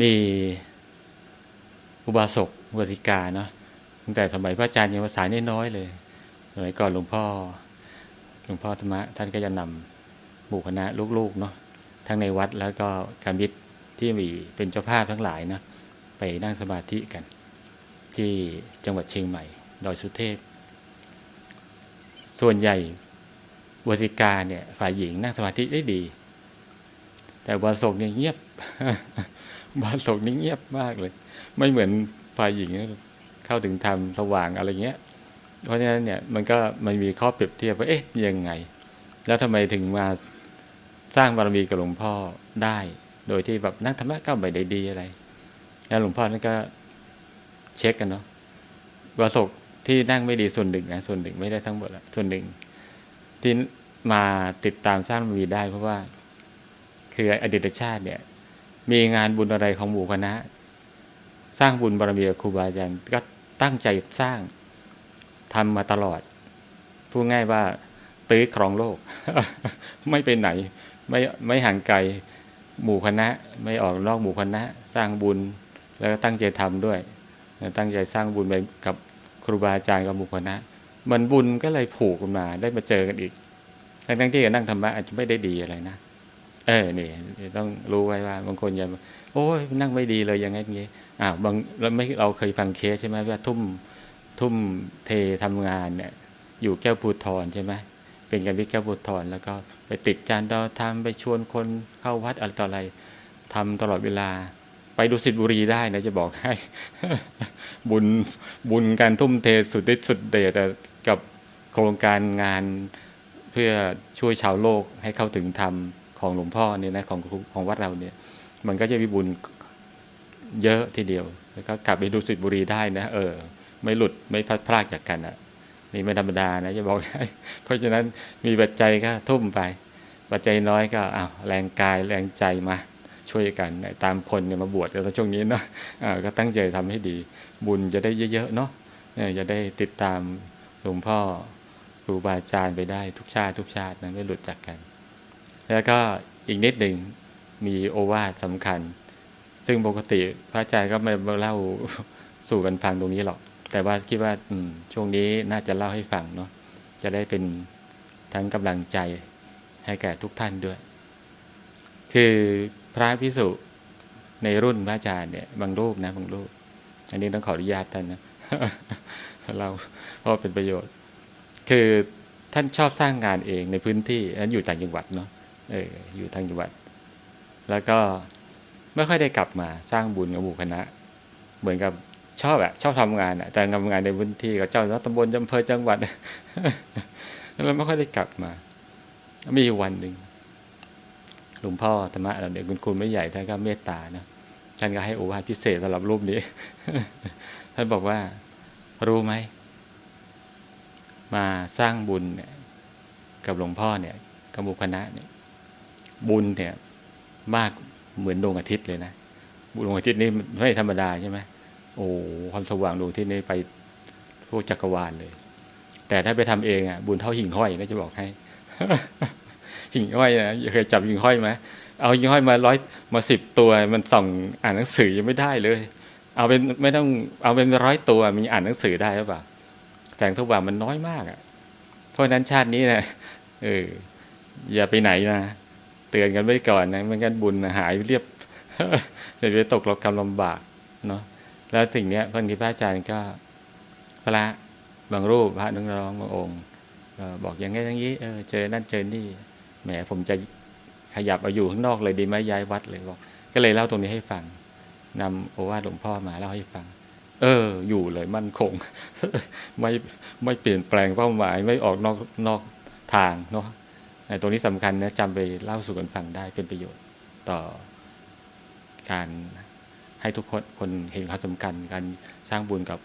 มีอุบาสกอุบาสิกาเนาะตั้งแต่สมัยพระอาจารย์ยังภาษาน้อยๆเลยสมัยก่อนหลวงพ่อหลวงพ่อธรรมะท่านก็จะนำหมู่คณะลูกๆเนาะทั้งในวัดแล้วก็การมิตรที่มีเป็นเจ้าภาพทั้งหลายนะไปนั่งสมาธิกัน ที่จังหวัดเชียงใหม่ ดอยสุเทพ ส่วนใหญ่วสิกาเนี่ยฝ่ายหญิงนั่งสมาธิได้ดี แต่วาสกเนี่ยเงียบ วาสกนี่เงียบมากเลย ไม่เหมือนฝ่ายหญิงเข้าถึงธรรมสว่างอะไรเงี้ย เพราะฉะนั้นเนี่ยมันก็มันมีข้อเปรียบเทียบว่าเอ๊ะยังไง แล้วทำไมถึงมาสร้างบารมีกับหลวงพ่อได้ โดยที่แบบนั่งธรรมะก็ไม่ได้ดีอะไร แล้วหลวงพ่อนั่นก็เช็คกันเนาะวาสกที่นั่งไม่ดีส่วนหนึ่งนะส่วนหนึ่งไม่ได้ทั้งหมดอะส่วนหนึ่งที่มาติดตามสร้างบารมีได้ เพราะว่า คืออดีตชาติเนี่ย มีงานบุญอะไรของหมู่คณะ สร้างบุญบารมีครูบาอาจารย์ก็ตั้งใจสร้างทำมาตลอด พูดง่ายว่าตื้อครองโลก ไม่ไปไหน ไม่ไม่ห่างไกลหมู่คณะ ไม่ออกนอกหมู่คณะ สร้างบุญแล้วก็ตั้งใจทำด้วย ตั้งใจสร้างบุญไปกับครูบาอาจารย์กับหมู่คณะ มันบุญก็เลยผูกกันมาได้มาเจอกันอีกทั้งที่นั่งธรรมะอาจจะไม่ได้ดีอะไรนะ เออนี่ต้องรู้ไว้ว่าบางคนอย่าโอ้ยนั่งไม่ดีเลยอย่างงี้อย่างงี้อ่าบางเราไม่เราเคยฟังเคสใช่ไหมว่าทุ่มทุ่มเททำงานเนี่ย อยู่แก้วภูทรใช่ไหมเป็นการวิแก้วภูทรแล้วก็ไปติดจานดาวทำไปชวนคนเข้าวัดอะไรต่ออะไรทำตลอดเวลา ไปดูสิทธิบุรีได้นะจะบอกให้ บุญบุญการทุ่มเทสุดฤทธิ์สุดเดชกับโครงการงานเพื่อช่วยชาวโลกให้เข้าถึงธรรม ของหลวงพ่อเนี่ยนะของของวัดเราเนี่ย มันก็จะมีบุญเยอะทีเดียว แล้วก็กลับไปดูสิทธิบุรีได้นะ เออ ไม่หลุดไม่พลัดพรากจากกันอะนี่ไม่ธรรมดานะจะบอกให้เพราะฉะนั้นมีปัจจัยก็ทุ่มไป ปัจจัยน้อยก็อ้าวแรงกายแรงใจมาช่วยกันตามคนเนี่ยมาบวชแล้วช่วงนี้เนาะก็ตั้งใจทำให้ดี บุญจะได้เยอะๆเนาะจะได้ติดตามหลวงพ่อครูบาอาจารย์ไปได้ทุกชาติทุกชาตินะไม่หลุดจากกัน แล้วก็อีกนิดหนึ่งมีโอวาทสำคัญ ซึ่งปกติพระอาจารย์ก็ไม่มาเล่าสู่กันฟังตรงนี้หรอก แต่ว่าคิดว่าช่วงนี้น่าจะเล่าให้ฟังเนาะจะได้เป็นทั้งกำลังใจให้แก่ทุกท่านด้วย คือพระพิสุในรุ่นพระอาจารย์เนี่ยบางรูปนะบางรูป อันนี้ต้องขออนุญาตท่านนะเราเพราะเป็นประโยชน์ คือท่านชอบสร้างงานเองในพื้นที่นั้นอยู่ต่างจังหวัดเนาะ เอออยู่ทางจังหวัด แล้วก็ไม่ค่อยได้กลับมาสร้างบุญกับหมู่คณะ เหมือนกับชอบอะชอบทำงานอะแต่ทำงานในพื้นที่กับเจ้าหน้าตำบลอำเภอจังหวัดแล้วไม่ค่อยได้กลับมา มีวันหนึ่งหลวงพ่อธรรมะเราเนี่ยคุณคุณไม่ใหญ่ท่านก็เมตตานะท่านก็ให้โอวาทพิเศษสำหรับรูปนี้ ท่านบอกว่า รู้ไหม มาสร้างบุญเนี่ย กับหลวงพ่อเนี่ยกับหมู่คณะเนี่ย บุญเนี่ยมากเหมือนดวงอาทิตย์เลยนะดวงอาทิตย์นี่ไม่ธรรมดาใช่ไหมโอ้ความสว่างดวงอาทิตย์นี่ไปทั่วจักรวาลเลย แต่ถ้าไปทำเองอะบุญเท่าหิ่งห้อยนะจะบอกให้หิ่งห้อยนะเคยจับหิ่งห้อยไหมเอาหิ่งห้อยมาร้อยมาสิบตัวมันส่องอ่านหนังสือยังไม่ได้เลย เอาเป็นไม่ต้องเอาเป็นร้อยตัวมันอ่านหนังสือได้หรือเปล่าแสงทุกว่างมันน้อยมากอะเพราะนั้นชาตินี้นะเอออย่าไปไหนนะ เตือนกันไว้ก่อนนะไม่งั้นบุญหายเรียบจะไปตกรกกรรมลำบากเนาะแล้วสิ่งเนี้ยบางทีพระอาจารย์ก็พระบางรูปพระนักร้องบางองค์บอกอย่างงี้อย่างนี้เออเจอนั่นเจอนี่แหมผมจะขยับเอาอยู่ข้างนอกเลยดีไหมย้ายวัดเลยบอกก็เลยเล่าตรงนี้ให้ฟังนำโอวาทหลวงพ่อมาเล่าให้ฟัง เออ อยู่เลยมั่นคง ไม่ไม่เปลี่ยนแปลงเป้าหมายไม่ออกนอกนอกทางเนาะ ตรงนี้สำคัญนะจำไปเล่าสู่กันฟังได้เป็นประโยชน์ต่อการให้ทุกคนคนเห็นความสำคัญการสร้างบุญกับ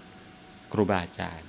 ครูบาอาจารย์